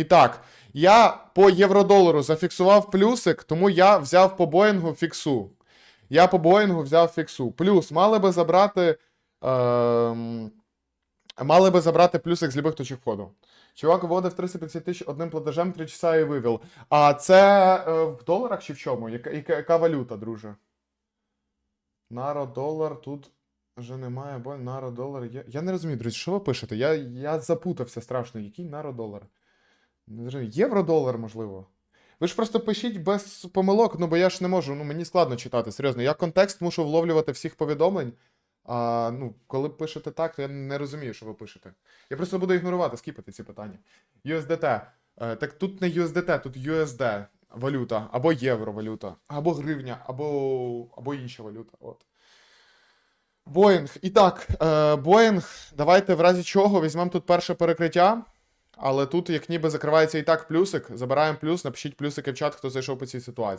І так, я по євро-долару зафіксував плюсик, тому я взяв по Боїнгу фіксу. Я по Боїнгу взяв фіксу. Плюс мали би забрати. Ем, мали би забрати плюсик з любих точок входу. Чувак вводив 350 тисяч одним платежем 3 часа і вивів. А це е, в доларах чи в чому? Яка, яка, яка валюта, друже? Наро, долар, тут вже немає, бо наро, долар є. Я не розумію, друзі, що ви пишете? Я, я запутався страшно. Який наро долар? Євро-долар, можливо. Ви ж просто пишіть без помилок, ну бо я ж не можу, ну мені складно читати, серйозно. Я контекст мушу вловлювати всіх повідомлень. А ну, коли пишете так, то я не розумію, що ви пишете. Я просто буду ігнорувати, скіпати ці питання. USDT. Е, так тут не USDT, тут USD валюта, або євровалюта, або гривня, або, або інша валюта. От. Боїнг. І так, е, Боїнг, давайте в разі чого візьмемо тут перше перекриття. Але тут, як ніби закривається і так плюсик, забираємо плюс, напишіть плюсики в чат, хто зайшов по цій ситуації.